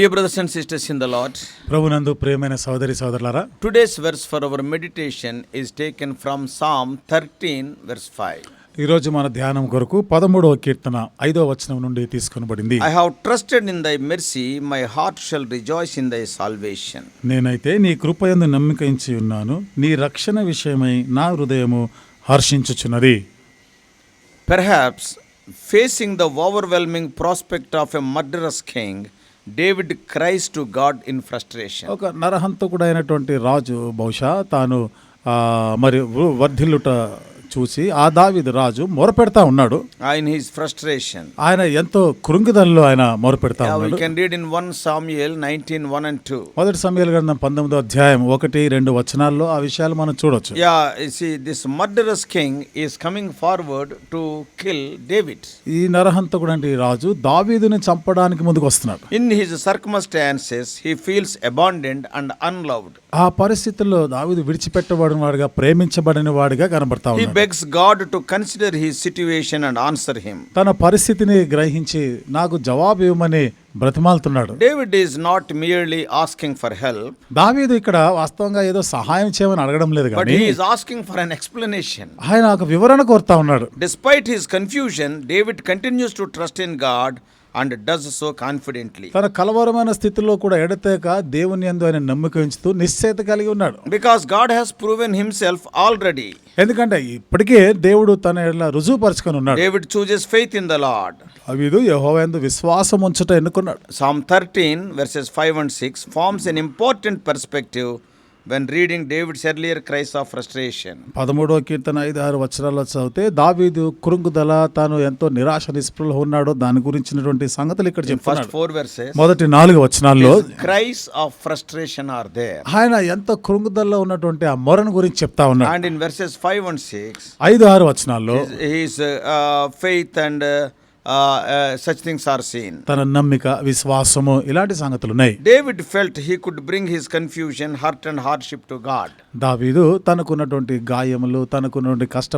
Dear brothers and sisters in the Lord ప్రభునందు ప్రియమైన సోదరి సోదరులారా today's verse for our meditation is taken from Psalm thirteen verse five రోజు మన ధ్యానం కొరకు పదమూడవ కీర్తన ఐదవ వచనం నుండి తీసుకునబడింది. I have trusted in thy mercy my heart shall rejoice in thy salvation నేనైతే నీ కృపయందు నమ్మకించి ఉన్నాను నీ రక్షణ విషయమై నా హృదయము హర్షించుచున్నది. Perhaps facing the overwhelming prospect of a murderous king David cries to God in frustration ఒక నరహంతకుడైనటువంటి రాజు బహుశా తాను మరి వర్ధిల్లుట చూసి ఆ దావిది రాజు మొరపెడతా ఉన్నాడు. ఆయన హిస్ ఫ్రస్ట్రేషన్ ఆయన ఎంతో కృంగిదనలో ఆయన మొర పెడతా ఉన్నాడు. ఇన్ వన్ సామ్యుయల్ 19 1 అండ్ 2 మొదటి సామ్యుయల్ గ్రంథం 19 అధ్యాయం 1 2 వచనాల్లో ఆ విషయాలు మనం చూడొచ్చు. Yeah see this murderous king is coming forward to kill David ఈ నరహంతకుడు కూడా ఈ రాజు దావీదుని చంపడానికి ముందుకు వస్తున్నాడు in his circumstances he feels abandoned and unloved ఆ పరిస్థితుల్లో దావిదు విడిచిపెట్టబడిన వాడుగా ప్రేమించబడిన వాడిగా కనబడతా ఉన్నాడు. Begs God to consider his situation and answer him తన పరిస్థితిని గ్రహించి నాకు జవాబు ఇవ్వమని బ్రతిమాలుతున్నాడు. David is not merely asking for help దావీదు ఇక్కడ వాస్తవంగా ఏదో సహాయం చేయమని అడగడం లేదు but he's asking for an explanation ఆయన ఒక వివరణ కోరుతా ఉన్నాడు. Despite his confusion David continues to trust in God and does so confidently తన కలవరమైన స్థితిలో కూడా ఎడతేక దేవుని ఎందు ఆయన నమ్మక ఉంచుతూ కలిగి ఉన్నాడు. Because God has proven himself already ఎందుకంటే ఇప్పటికే దేవుడు తన రుజువు పరచుకొని ఉన్నాడు. David chooses faith in the Lord అవిదు యహో విశ్వాసం ఉంచటం ఎన్నుకున్నాడు. Psalm thirteen verses five and six forms an important perspective when reading David's earlier cries of frustration. పదమూడవ కీర్తన ఐదు ఆరు వచనాల్లో చదివితే దావీదు కృంగుదల తాను ఎంతో నిరాశ నిస్పృహ ఉన్నాడో దాని గురించినటువంటి సంగతులు ఇక్కడ చెప్తున్నాడు four verses, మొదటి నాలుగు వచనాల్లో cries of frustration are there. ఆయన ఎంతో కృంగుదలలో ఉన్నటువంటి ఆ మొరను గురించి చెప్తా ఉన్నాడు And in verses 5 and 6, ఐదు ఆరు వచనాల్లో his, his uh, such things seen తన నమ్మిక విశ్వాసము ఇలాంటి సంగతులు ఉన్నాయి David felt he could bring his confusion hurt and hardship to God దావీదు తనకున్నటువంటి గాయములు తనకున్నటువంటి కష్ట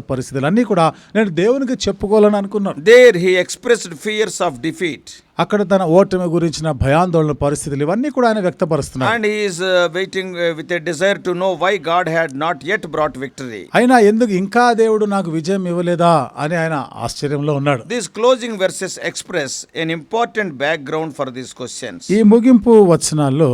కూడా నేను దేవునికి చెప్పుకోవాలని అనుకున్నాను. There he expressed fears of defeat అక్కడ తన ఓటమి గురించిన భయాందోళన పరిస్థితులు ఇవన్నీ కూడా ఆయన వ్యక్తపరుస్తున్నారు. And he's waiting with a desire to know why God had not yet brought victory అయినా ఎందుకు ఇంకా దేవుడు నాకు విజయం ఇవ్వలేదా అని ఆయన ఆశ్చర్యంలో ఉన్నాడు. This closing verses express an important background for this questions ఈ ముగింపు వచనాల్లో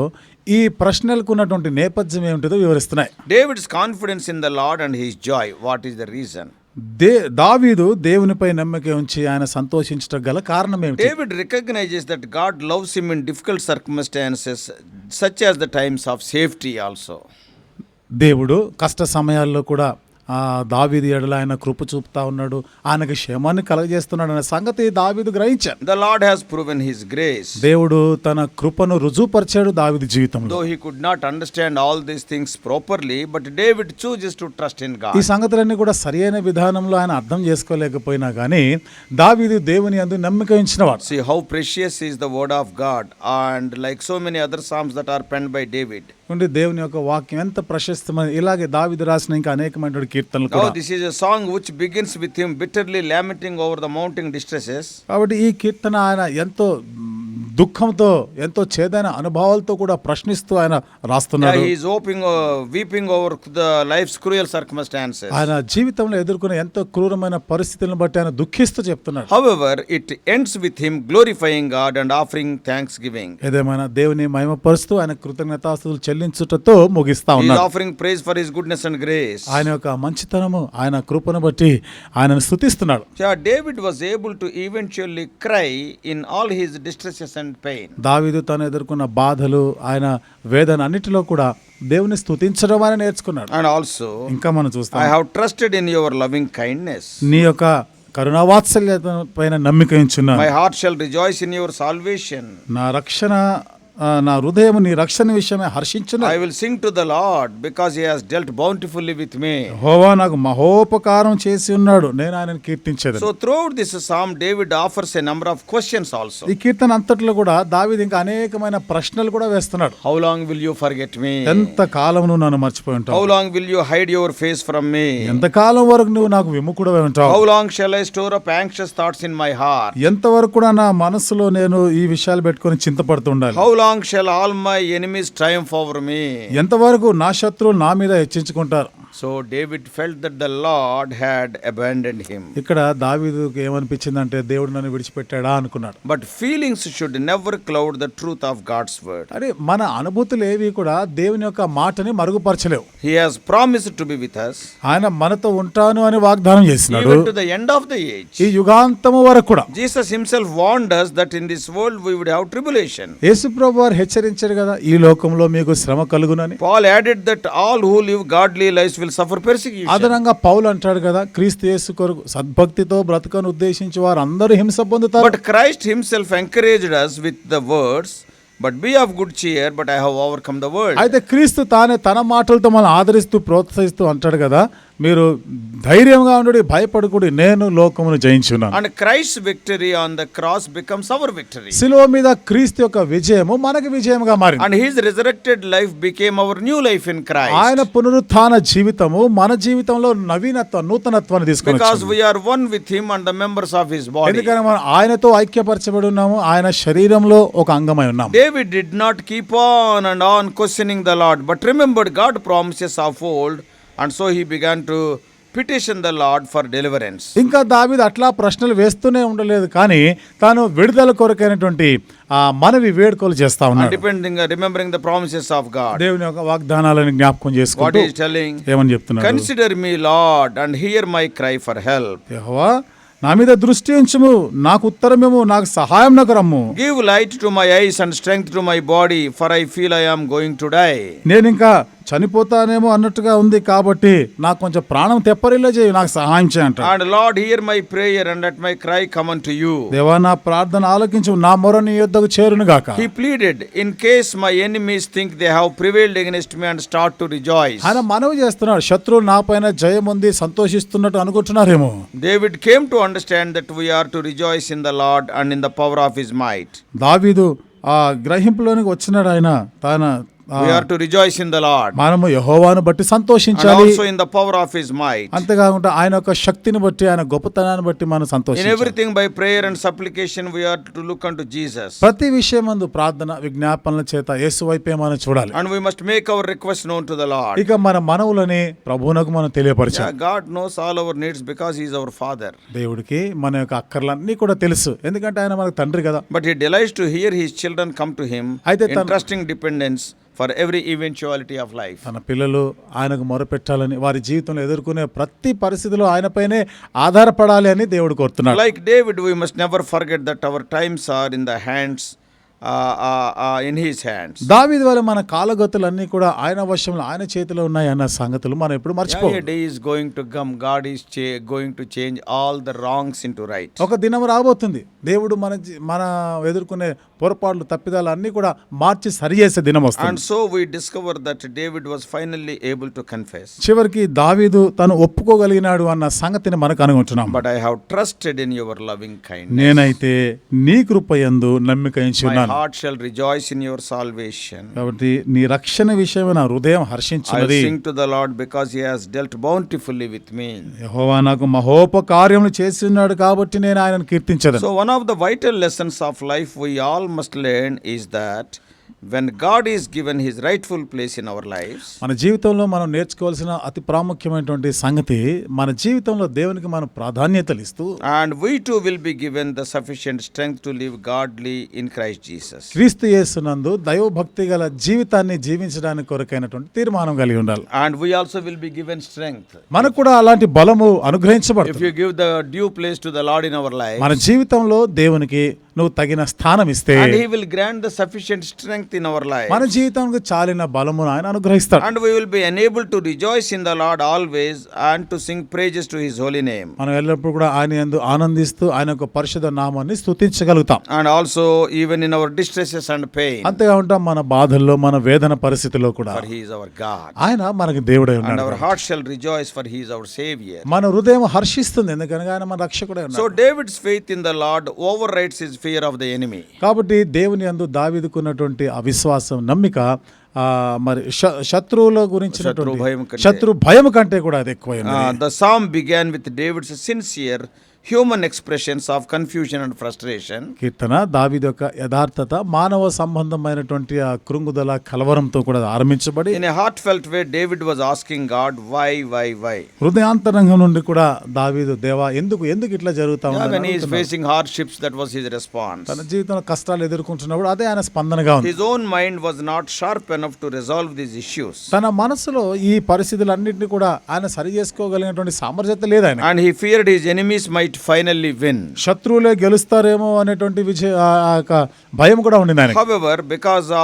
ఈ ప్రశ్నలకు ఉన్నటువంటి నేపథ్యం ఏమిటో వివరిస్తున్నాయి. David's confidence in the Lord and his joy what is the reason they దావీదు దేవునిపై నమ్మకం ఉంచి ఆయన సంతోషించడం గల కారణం ఏమిటి? David recognizes that God loves him in difficult circumstances such as the times of safety also దేవుడు కష్ట సమయాల్లో కూడా దావీది ఎడల ఆయన కృప చూపుతా ఉన్నాడు. ఆయన క్షేమాన్ని కలగజేస్తున్నాడు అనే సంగతి దావీదు గ్రహించాడు. The Lord has proven his grace దేవుడు తన కృపను రుజువుపరిచాడు దావీదు జీవితంలో. Though he could not understand all these things properly but David chooses to trust in God ఈ సంగతులన్నీ కూడా సరైన విధానంలో ఆయన అర్థం చేసుకోలేకపోయినా కానీ దావీదు దేవుని అందు నమ్మిక ఉంచినవాడు. See how precious is the word of God and like so many other songs that are pen by David ఉండి దేవుని యొక్క వాక్యం ఎంత ప్రశస్తమైన ఇలాగే దావిద రాసిన ఇంకా అనేకమైన కీర్తనలు కూడా. This is a song which begins with him bitterly lamenting over the mounting distresses కాబట్టి ఈ కీర్తన ఆయన ఎంతో దుఃఖంతో ఎంతో చేదైన అనుభవాలతో కూడా ప్రశ్నిస్తూ ఆయన రాస్తున్నారు ఓపింగ్ weeping over the life cruel circumstances ఆయన జీవితంలో ఎదుర్కొన్న ఎంతో క్రూరమైన పరిస్థితులను బట్టి ఆయన దుఃఖిస్తూ చెప్తున్నారు however it ends with him glorifying God and offering thanksgiving ఏదేమైనా దేవుని మహిమపరుస్తూ ఆయన కృతజ్ఞతాస్తులు చెల్లించుటతో ముగిస్తా ఉన్నారు offering praise for his goodness and grace ఆయన యొక్క మంచితనము ఆయన కృపను బట్టి ఆయనను స్తుతిస్తున్నాడు. David was able to eventually cry in all his distress దావీదు తాను ఎదుర్కొన్న బాధలు ఆయన వేదన అన్నిటిలో కూడా దేవుని స్థుతించడం అని నేర్చుకున్నాడు And also, ఇంకా మనం చూస్తాం have trusted in your loving kindness. నీ యొక్క కరుణావాత్సల్యత పైన నమ్మిక ఉంచున్నా My heart shall rejoice in your salvation. నా రక్షణ నా హృదయం నీ రక్షణ విషయమే హర్షించను. I will sing to the lord because he has dealt bountifully with me యెహోవా నాకు మహోపకారం చేసి ఉన్నాడు. నేను ఆయనను కీర్తించేది so throughout this psalm David offers a number of questions also ఈ కీర్తన అంతట్లో కూడా దావీదు ఇంకా అనేకమైన ప్రశ్నలు కూడా వేస్తున్నాడు. How long will you forget me ఎంత కాలం నువ్వు నన్ను మర్చిపోయి ఉంటావు? How long will you hide your face from me ఎంత కాలం వరకు నువ్వు నాకు విముకుడవై ఉంటావు? How long shall I store up anxious thoughts in my heart ఎంత వరకు కూడా నా మనసులో నేను ఈ విషయాలు పెట్టుకొని చింతపడుతుండాలి how long long shall all my enemies triumph over me. ఎంతవరకు నా శత్రువులు నా మీద హెచ్చించుకుంటారు? So David felt that the lord had abandoned him ఇక్కడ దావీదుకి ఏమనిపించింది అంటే దేవుడు నన్ను విడిచిపెట్టాడా అనుకున్నాడు. But feelings should never cloud the truth of God's word అరే మన అనుభూతులు ఏవి కూడా దేవుని యొక్క మాటని మరుగుపరచలేవు. He has promised to be with us ఆయన మనతో ఉంటాను అని వాగ్దానం చేసినాడు. To the end of the age ఈ యుగాంతం వరకు కూడా. Jesus himself warned us that in this world we would have tribulation యేసుప్రభువు వారు హెచ్చరించారు కదా ఈ లోకంలో మీకు శ్రమ కలుగునని. Paul added that all who live godly life will suffer persecution. అదనంగా పౌలు అంటాడు కదా క్రీస్తు యేసు కొరకు సద్భక్తితో బ్రతకను ఉద్దేశించి వారు అందరూ హింస పొందుతారు But Christ himself encouraged us with the words, But be of good cheer, but I have overcome the world. అయితే క్రీస్తు తానే తన మాటలతో మనం ఆదరిస్తూ ప్రోత్సహిస్తూ అంటాడు కదా మీరు ధైర్యంగా ఉండి భయపడకూడదు నేను లోకమును జయించున్నాను. And క్రైస్ victory on the cross becomes our victory సిలువ మీద క్రీస్తు యొక్క విజయము మనకి విజయంగా మారింది. And his resurrected life became our new life in Christ ఆయన పునరుత్థాన జీవితము మన జీవితంలో నవీనత్వ నూతనత్వాన్ని తీసుకొని because we are one with him and the members of his body ఎందుకంటే మనం ఆయనతో ఐక్యపరచబడి ఉన్నాము ఆయన శరీరంలో ఒక అంగమై ఉన్నాము. David did not keep on and on questioning the lord but remembered God promises of old and so he began to petition the lord for deliverance ఇంకా దావిద్ అట్లా ప్రశ్నలు వేస్తూనే ఉండలేదు కానీ తాను విడుదల కొరకైనటువంటి ఆ మనవి వేడుకలు చేస్తా ఉన్నాడు. Depending remembering the promises of God దేవుని యొక్క వాగ్దానాలను జ్ఞాపకం చేసుకుంటూ వాట్ ఇస్ టెల్లింగ్ ఏమని చెప్తున్నాడు? Consider me lord and hear my cry for help యెహోవా నా మీద దృష్టి ఉంచుము నాకు ఉత్తరమేమో నాకు సహాయం నాకు రమ్ము. Give light to my eyes and strength to my body for I feel I going to die నేను ఇంకా చనిపోతానేమో అన్నట్టుగా ఉంది కాబట్టి నాకు కొంచెం ప్రాణం తెప్పరిలో చేయి నాకు సహాయం చేయండి and lord hear my prayer and at my cry come on you నా ప్రార్థన ఆలోకించు నా మొర నీ యుద్ధకు చేరును గాక. He pleaded in case my enemies think they have prevailed against me and start to rejoice ఆయన మనవి చేస్తున్నాడు శత్రువు నాపైన జయం ఉంది సంతోషిస్తున్నట్టు అనుకుంటున్నారేమో. David came to understand that we to rejoice in the lord and in the power of his might దావీదు ఆ గ్రహింపులోనికి వచ్చినాడు ఆయన తన We are to rejoice in the Lord మనము యహోవాను బట్టి and సంతోషించాలి also in the power of his might. అంతేకాకుండా ఆయన యొక్క శక్తిని బట్టి ఆయన గొప్పతనాన్ని బట్టి మనం In సంతోషించాలి everything by prayer and supplication, we are to look unto Jesus. ప్రతి ప్రార్థన విజ్ఞాపనల చేత యేసు వైపే మనం చూడాలి And we must make our request known to the Lord. ఇక మన మనవులని ప్రభువునకు మనం Yeah, తెలియపరచాలి God knows all our needs because He is our Father. దేవుడికి మన యొక్క అక్కర్లన్నీ కూడా తెలుసు ఎందుకంటే ఆయన మనకు తండ్రి కదా But He delights to hear His children come to Him అయితే in తన- for every eventuality of life తన పిల్లలు ఆయనకు మొరపెట్టాలని వారి జీవితంలో ఎదుర్కొనే ప్రతి పరిస్థితిలో ఆయనపైనే ఆధారపడాలి అని దేవుడు కోరుతున్నాడు. Like David we must never forget that our times are in the hands in his hands దావీద్ వల్ల మన కాలగతులన్నీ కూడా ఆయన వశంలో ఆయన చేతిలో ఉన్నాయి అన్న సంగతులు మనం ఎప్పుడు మర్చిపోయి day going to come God is going to change all the wrongs into right ఒక దినం రాబోతుంది. దేవుడు మన మన ఎదుర్కొనే పొరపాట్లు తప్పిదాలు అన్ని కూడా మార్చి సరి చేసే దినం వస్తుంది. And so we discover that David was finally able to confess చివరికి దావీదు తను ఒప్పుకోగలిగినాడు అన్న సంగతిని మనకు అనుకుంటున్నాం. But I have trusted in your loving kind నేనైతే నీ కృపయందు నమ్మిక ఉన్నాను heart shall rejoice in your salvation. కాబట్టి నీ రక్షణ విషయమే నా హృదయం I'll హర్షించున్నది sing to the Lord because he has dealt bountifully with me. యెహోవా నాకు మహోపకార్యములు చేసి ఉన్నాడు కాబట్టి నేను ఆయనను కీర్తించదు So, one of the vital lessons of life we all must learn is that when God is given his rightful place in our lives, మన జీవితంలో మనం నేర్చుకోవాల్సిన అతి ప్రాముఖ్యమైనటువంటి సంగతి మన జీవితంలో దేవునికి మనం ప్రాధాన్యతలు ఇస్తూ and we too will be given the sufficient strength to live godly in Christ Jesus. క్రీస్తు యేసునందు దైవభక్తి గల జీవితాన్ని జీవించడానికి కొరకైనటువంటి తీర్మానం కలిగి ఉండాలి And we also will be given strength. మనకు కూడా అలాంటి బలము If అనుగ్రహించబడుతుంది you give the due place to the Lord in our life, మన జీవితంలో దేవునికి నువ్వు తగిన స్థానం ఇస్తే and he will grant the sufficient strength in our life. మన జీవితానికి చాలిన బలమును ఆయన అనుగ్రహిస్తాడు And we will be enabled to rejoice in the Lord always and to sing praises to his holy name. మనం ఎల్లప్పుడూ కూడా ఆయన యందు ఆనందిస్తూ ఆయన యొక్క పరిశుద్ధ నామాన్ని స్తుతించగలుగుతాం And also, even in our distresses and pain, అంతేగా ఉంటాం మన బాధల్లో మన వేదన పరిస్థితిలో కూడా for he is our God. ఆయన మనకి దేవుడై And ఉన్నాడు our heart shall rejoice, for he is our Savior. మన హృదయం హర్షిస్తుంది ఎందుకనగా ఆయన మన రక్షకుడే ఉన్నాడు So, David's faith in the Lord overrides his fear of the enemy. కాబట్టి దేవుని అందు దావీదుకున్నటువంటి అవిశ్వాసం నమ్మిక ఆ, మరి శత్రువుల గురించినటువంటి శత్రు భయం కంటే- కూడా అది ఎక్కువ Uh, the psalm began with David's human expressions of confusion and frustration కీర్తన దావిద్ యొక్క యథార్థత మానవ సంబంధమైనటువంటి ఆ కృంగుదల కలవరంతో కూడా ఆరంభించబడి in heartfelt way David was asking God why why why హృదయాంతరంగం నుండి కూడా దావిద్ దేవ ఎందుకు ఎందుకు ఇట్లా జరుగుతా ఉన్నా he is facing that was his response తన జీవితంలో కష్టాలు ఎదుర్కొంటున్నప్పుడు అదే ఆయన స్పందనగా ఉంది. His own mind was not sharp enough to resolve this issues తన మనసులో ఈ పరిస్థితులన్నిటిని కూడా ఆయన సరి చేసుకోగలిగినటువంటి సామర్థ్యత లేదు ఆయన and he feared might finally win శత్రువులే గెలుస్తారేమో అనేటువంటి విజయ భయం కూడా ఉండింది ఆయన however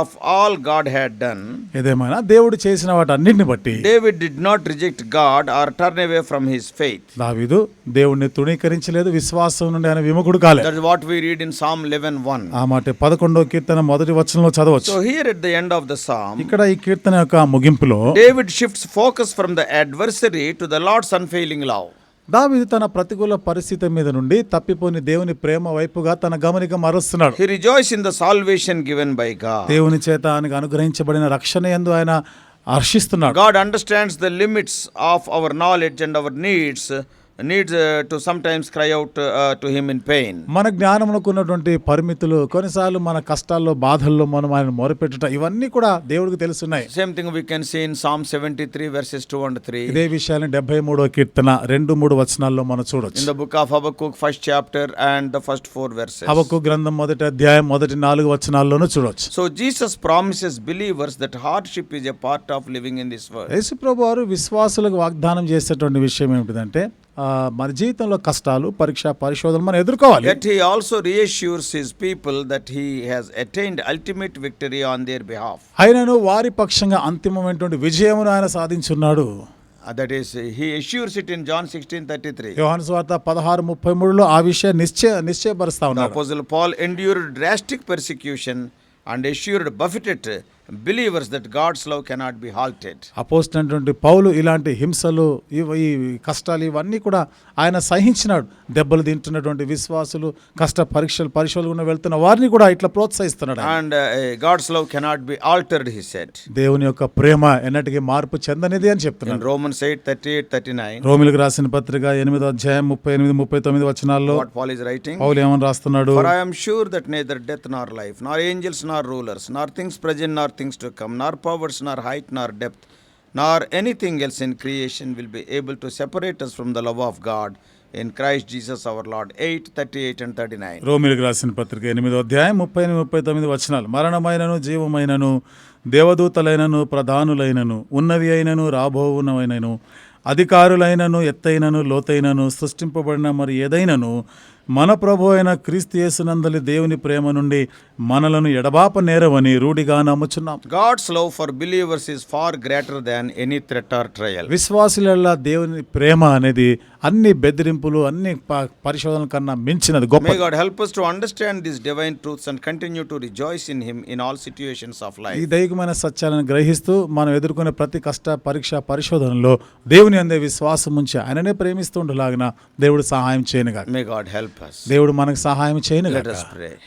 of all God had done ఏదేమైనా దేవుడు చేసిన వాటి అన్నిటిని బట్టి David did not reject God or turn away from his faith దావీదు దేవుడిని తుణీకరించలేదు విశ్వాసం నుండి ఆయన విముఖుడు కాలేదు what we read in psalm 11 1 ఆ మాట పదకొండో వ కీర్తన మొదటి వచనంలో చదవచ్చు. So at the end of the psalm ఇక్కడ ఈ కీర్తన యొక్క ముగింపులో David shifts focus from the adversary to the lord's unfailing love దావీదు తన ప్రతికూల పరిస్థితి మీద నుండి తప్పిపోని దేవుని ప్రేమ వైపుగా తన గమనిక మరుస్తున్నాడు. He rejoice in the salvation given by దేవుని చేత ఆయనకు అనుగ్రహించబడిన రక్షణ యందు ఆయన హర్షిస్తున్నాడు. God understands the limits of our knowledge and our needs needs to sometimes cry out to him in pain మన జ్ఞానంలోకి ఉన్నటువంటి పరిమితులు కొన్నిసార్లు మన కష్టాల్లో బాధల్లో మనం ఆయన మొరపెట్టడం ఇవన్నీ కూడా దేవుడికి తెలుస్తున్నాయి same thing we can seen psalm seventy three verses two and three ఇదే విషయాన్ని డెబ్బై మూడో కీర్తన రెండు మూడు వచనాల్లో మనం చూడొచ్చు. In the book of Habakkuk first chapter and the first four verses Habakkuk గ్రంథం మొదటి అధ్యాయం మొదటి నాలుగు వచనాల్లోనూ చూడొచ్చు. So Jesus promises believers that hardship is a part of living in this world యేసు ప్రభు వారు విశ్వాసులకు వాగ్దానం చేసేటువంటి విషయం ఏమిటంటే మన జీవితంలో కష్టాలు పరీక్ష పరిశోధనలు మనం ఎదుర్కోవాలి. That he also reassures his people that he has attained ultimate victory on their behalf ఆయనను వారి పక్షంగా అంతిమమైనటువంటి విజయమును ఆయన సాధించున్నాడు. That is he assures it in John sixteen thirty three యోహన్ స్వార్త పదహారు ముప్పై మూడులో ఆ విషయ నిశ్చయ నిశ్చయపరుస్తా ఉన్నారు Paul endured drastic persecution and assured buffeted believers that God's love cannot be halted. అపోస్తున్నటువంటి పౌలు ఇలాంటి హింసలు ఈ కష్టాలు ఇవన్నీ కూడా ఆయన సహించినాడు దెబ్బలు తింటున్నటువంటి విశ్వాసులు కష్ట పరీక్షలు పరిశోధన వెళ్తున్న వారిని కూడా ఇట్లా ప్రోత్సహిస్తున్నాడు uh, God's love cannot be altered, he said. దేవుని యొక్క ప్రేమ ఎన్నటికీ మార్పు చెందనిది అని చెప్తున్నాడు Romans 8 38 39, రోమిలకు రాసిన పత్రిక ఎనిమిదో అధ్యాయం ముప్పై ఎనిమిది ముప్పై తొమ్మిది వచనాల్లో what Paul is writing. పౌలు ఏమని రాస్తున్నాడు For I am sure that neither death nor life, nor angels nor rulers, nor things present nor things to come nor powers nor height nor depth nor anything else in creation will be able to separate us from the love of God in Christ Jesus our lord eight thirty eight and thirty nine రోమిలకు రాసిన పత్రిక ఎనిమిది అధ్యాయం ముప్పై ఎనిమిది ముప్పై తొమ్మిది వచనాలు మరణమైనను జీవమైనను దేవదూతలైనను ప్రధానులైనను ఉన్నవి అయినను రాబోవునవైనను అధికారులైనను ఎత్తైనను లోతైనను సృష్టింపబడిన మరి ఏదైనను మన ప్రభు అయిన క్రీస్తు యేసునందలి దేవుని ప్రేమ నుండి మనలను ఎడబాప నేరవని రూఢిగా నమ్ముచున్నాం God's love for believers is far greater than any threat or trial. విశ్వాసుల దేవుని ప్రేమ అనేది అన్ని బెదిరింపులు అన్ని పరిశోధనల కన్నా మించినది గొప్ప God help us to understand these divine truths and continue to rejoice in Him in all situations of ఈ life. దైవికమైన సత్యాలను గ్రహిస్తూ మనం ఎదుర్కొనే ప్రతి కష్ట పరీక్ష పరిశోధనలో దేవుని అందే విశ్వాసం ఉంచి ఆయననే ప్రేమిస్తుండలాగిన దేవుడు సహాయం చేయనుగా God help us. దేవుడు మనకు సహాయం చేయను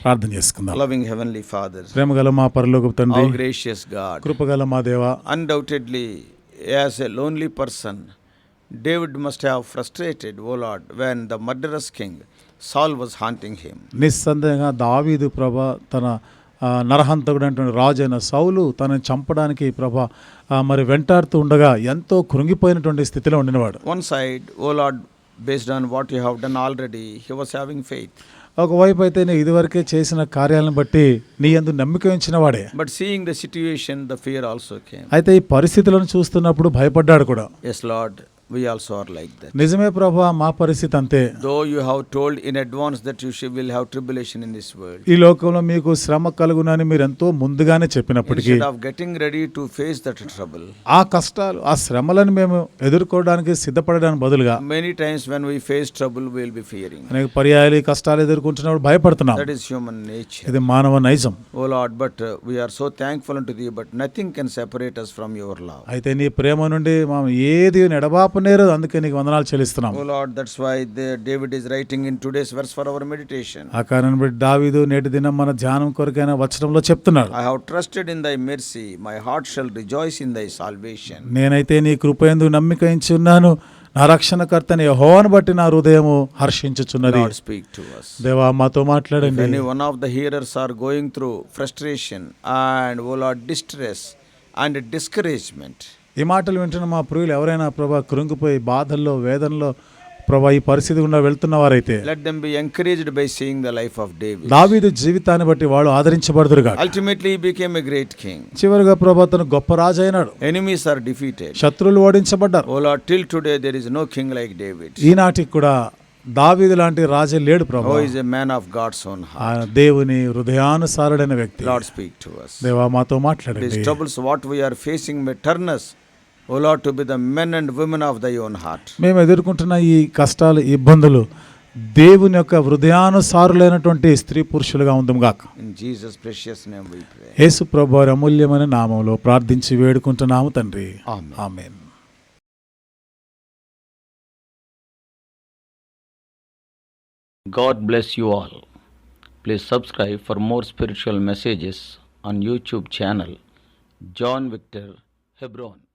ప్రార్థన చేసుకుందాం. లవింగ్ హెవెన్లీ ఫాదర్ ప్రేమ గల మా పరలోక తండ్రి గ్రేషియస్ గాడ్ కృపగల మా దేవ undoubtedly as a lonely person David must have frustrated O lord when the murderous king Saul was haunting him నిస్సందేహంగా దావీదు ప్రభ తన నరహంతకుడు అంటే రాజైన సౌలు తనని చంపడానికి ప్రభ మరి వెంటాడుతూ ఉండగా ఎంతో కృంగిపోయినటువంటి స్థితిలో ఉండినవాడు. One side O lord based on what you have done already he was having faith ఒకవైపు అయితే నేను ఇదివరకే చేసిన కార్యాలను బట్టి నీ అందు నమ్మిక ఉంచిన వాడే. But seeing the situation the fear also came అయితే ఈ పరిస్థితులను చూస్తున్నప్పుడు భయపడ్డాడు కూడా. Yes lord we also are like that. నిజమే ప్రభా మా పరిస్థితి అంతే Though you have told in advance that you should- will have tribulation in this world, ఈ లోకంలో మీకు శ్రమ కలుగునని మీరు ఎంతో ముందుగానే చెప్పినప్పటికీ instead of getting ready to face that trouble, ఆ కష్టాలు ఆ శ్రమలను మేము ఎదుర్కోవడానికి సిద్ధపడడానికి బదులుగా many times when we face trouble, we will be fearing. అనేక పర్యాయాలు కష్టాలు ఎదుర్కొంటున్నప్పుడు భయపడుతున్నాం That is human nature. ఇది మానవ నైజం Oh Lord, but uh, we are so thankful unto Thee, but nothing can separate us from Your love. అయితే నీ ప్రేమ నుండి మా ఏది ఎడబాపు ఆపనేరదు అందుకే నీకు వందనాలు చెల్లిస్తున్నాం. O lord that's why the David is writing in today's verse for our meditation ఆ కారణం బట్టి దావీదు నేటి దినం మన ధ్యానం కొరకైన వచనంలో చెప్తున్నాడు. I have trusted in thy mercy my heart shall rejoice in thy salvation నేనైతే నీ కృపయందు నమ్మిక ఉన్నాను నా రక్షణకర్తని హోన్ బట్టి నా హృదయం హర్షించుచున్నది. స్పీక్ టు దేవా మాతో మాట్లాడండి. Anyone of the hearers are going through frustration and a lot distress and discouragement ఈ మాటలు వింటున్న మా ప్రియులు ఎవరైనా ప్రభా కృంగిపోయి బాధల్లో వేదనలో ప్రభా ఈ పరిస్థితి గుండా వెళ్తున్న వారైతే let them be encouraged by seeing the life of David దావీదు జీవితాన్ని బట్టి వాళ్ళు ఆదరించబడదురు ultimately he became a great king చివరగా ప్రభా తన గొప్ప రాజు అయినాడు. ఎనిమీస్ ఆర్ డిఫీటెడ్ శత్రువులు ఓడించబడ్డారు. O Lord today there no king like David ఈ నాటికి కూడా దావీదు లాంటి రాజే లేడు ప్రభు. A man of God's own heart దేవుని హృదయానుసారుడైన వ్యక్తి. లార్డ్ స్పీక్ దేవా మాతో మాట్లాడండి. This what we are facing may turn us to be the men and women of thy own heart మేము ఎదుర్కొంటున్న ఈ కష్టాలు ఇబ్బందులు దేవుని యొక్క హృదయానుసారులైనటువంటి స్త్రీ పురుషులుగా ఉందాక జీసస్ ప్రెషియస్ నేమ్ యేసు ప్రభు అమూల్యమైన నామంలో ప్రార్థించి వేడుకుంటున్నాము తండ్రి. Amen. God bless you all please subscribe for more spiritual messages on YouTube channel John Victor Hebron